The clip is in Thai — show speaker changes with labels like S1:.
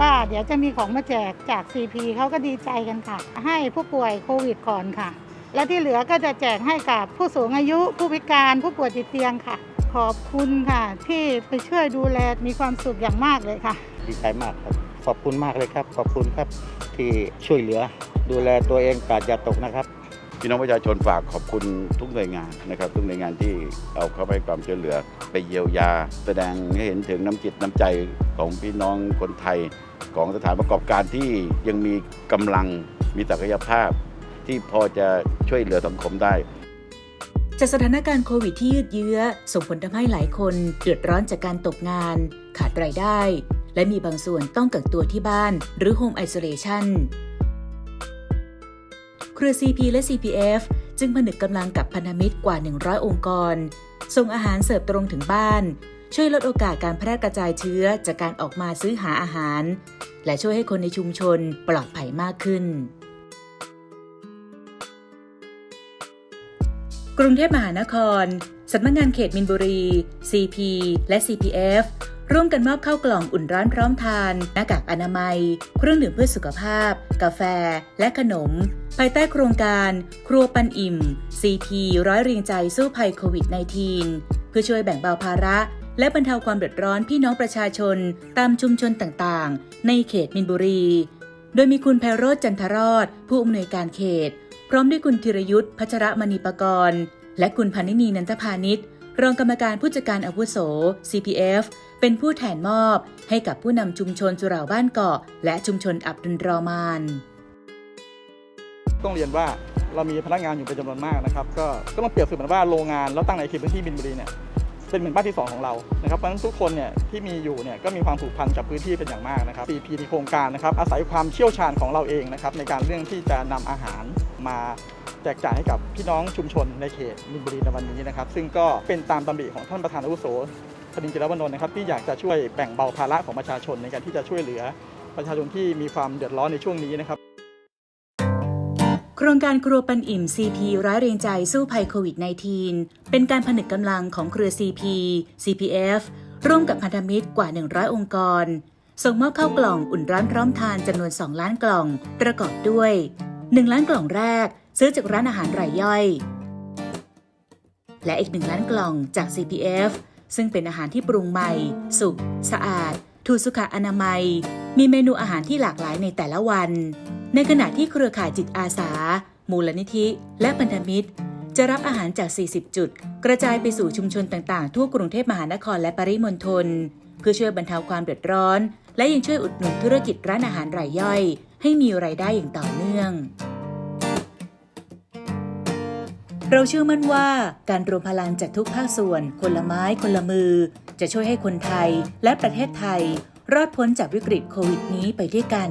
S1: ว่าเดี๋ยวจะมีของมาแจกจาก CP เขาก็ดีใจกันค่ะ ให้ผู้ป่วยโควิดก่อนค่ะ และที่เหลือก็จะแจกให้กับผู้สูงอายุผู้พิการผู้ป่วยติดเตียงค่ะ ขอบคุณค่ะ ที่ไปช่วยดูแลมีความสุขอย่างมากเลยค่ะ
S2: ดีใจมากครับ ขอบคุณมากเลยครับ ขอบคุณครับที่ช่วยเหลือดูแลตัวเองกาดอย่าตกนะครับ
S3: พี่น้องประชาชนฝากขอบคุณทุกหน่วยงานนะครับ ทุกหน่วยงานที่เอาเข้าไปความช่วยเหลือ ไปเยียวยา แสดงให้เห็นถึงน้ำจิตน้ำใจของพี่น้องคนไทย ของสถานประกอบการที่ยังมีกำลังมีศักยภาพ ที่พอจะช่วยเหลือสังคมได้
S4: จากสถานการณ์โควิดที่ยืดเยื้อ ส่งผลทำให้หลายคนเดือดร้อนจากการตกงาน ขาดรายได้ และมีบางส่วนต้องกักตัวที่บ้านหรือ Home Isolation เครือ CP และ CPF จึงผนึกกำลังกับพันธมิตรกว่า 100 องค์กร ส่งอาหารเสิร์ฟตรงถึงบ้าน ช่วยลดโอกาสการแพร่กระจายเชื้อจากการออกมาซื้อหาอาหาร และช่วยให้คนในชุมชนปลอดภัยมากขึ้น กรุงเทพมหานครสำนักงงานเขตมินบุรี CP และ CPF ร่วมกันมอบข้าวกล่องอุ่นร้อนพร้อมทาน หน้ากากอนามัย เครื่องดื่มเพื่อสุขภาพ กาแฟ และขนม ภายใต้โครงการ ครัวปันอิ่ม CP ร้อยเรียงใจสู้ภัยโควิด -19 เพื่อช่วยแบ่งเบาภาระ และบรรเทาความเดือดร้อนพี่น้องประชาชน ตามชุมชนต่างๆ ในเขตมินบุรี โดยมีคุณไพโรจน์จันทรอด ผู้อำนวยการเขต พร้อมด้วยคุณธีรยุทธ์พัชรมณีปกรณ์และคุณพานินีนันทพานิชรองกรรมการผู้จัดการอาวุโส CPF เป็นผู้แทนมอบให้กับผู้นำชุมชนสุเหราบ้านเกาะ และชุมชนอับดุลรอมาน
S5: ต้องเรียนว่าเรามีพนักงานอยู่เป็นจำนวนมากนะครับก็ก็ต้องเปรียบเสมือนว่าโรงงานแล้วตั้งในเขตพื้นที่บินบุรีเนี่ยเป็นเหมือนบ้านที่สองของเรานะครับเพราะฉะนั้นทุกคนเนี่ยที่มีอยู่เนี่ยก็มีความผูกพันกับพื้นที่เป็นอย่างมากนะครับ CP ในโครงการนะครับอาศัยความเชี่ยวชาญของเราเองนะครับในการเรื่องที่จะนำอาหารมาแจกจ่ายให้กับพี่น้องชุมชนในเขตมินบุรีในวันนี้นะครับ ซึ่งก็เป็นตามตำริของท่านประธานอาวุโส พดินจิรวนนท์นะครับที่อยากจะช่วยแบ่งเบาภาระของประชาชนในการที่จะช่วยเหลือประชาชนที่มีความเดือดร้อนในช่วงนี้นะครับ
S4: โครงการครัวปันอิ่ม CP ร้ายเรียงใจสู้ภัยโควิด -19 เป็นการผนึกกำลังของเครือ CP CPF ร่วมกับพันธมิตรกว่า 100 องค์กร ส่งมอบข้าวกล่องอุ่นร้อนพร้อมทานจำนวน 2 ล้านกล่อง ประกอบด้วย 1 ล้านกล่องแรก ซื้อจากร้านอาหารรายย่อย และอีก 1 ล้านกล่องจาก CPF ซึ่งเป็นอาหารที่ปรุงใหม่ สุก สะอาด ถูกสุขอนามัย มีเมนูอาหารที่หลากหลายในแต่ละวัน ในขณะที่เครือข่ายจิตอาสา มูลนิธิ และพันธมิตร จะรับอาหารจาก 40 จุด กระจายไปสู่ชุมชนต่างๆ ทั่วกรุงเทพมหานครและปริมณฑลเพื่อช่วยบรรเทาความเดือดร้อน และยังช่วยอุดหนุนธุรกิจร้านอาหารรายย่อย ให้มีรายได้อย่างต่อเนื่อง เราเชื่อมั่นว่าการรวมพลังจากทุกภาคส่วน คนละไม้คนละมือ จะช่วยให้คนไทยและประเทศไทย รอดพ้นจากวิกฤตโควิดนี้ไปด้วยกัน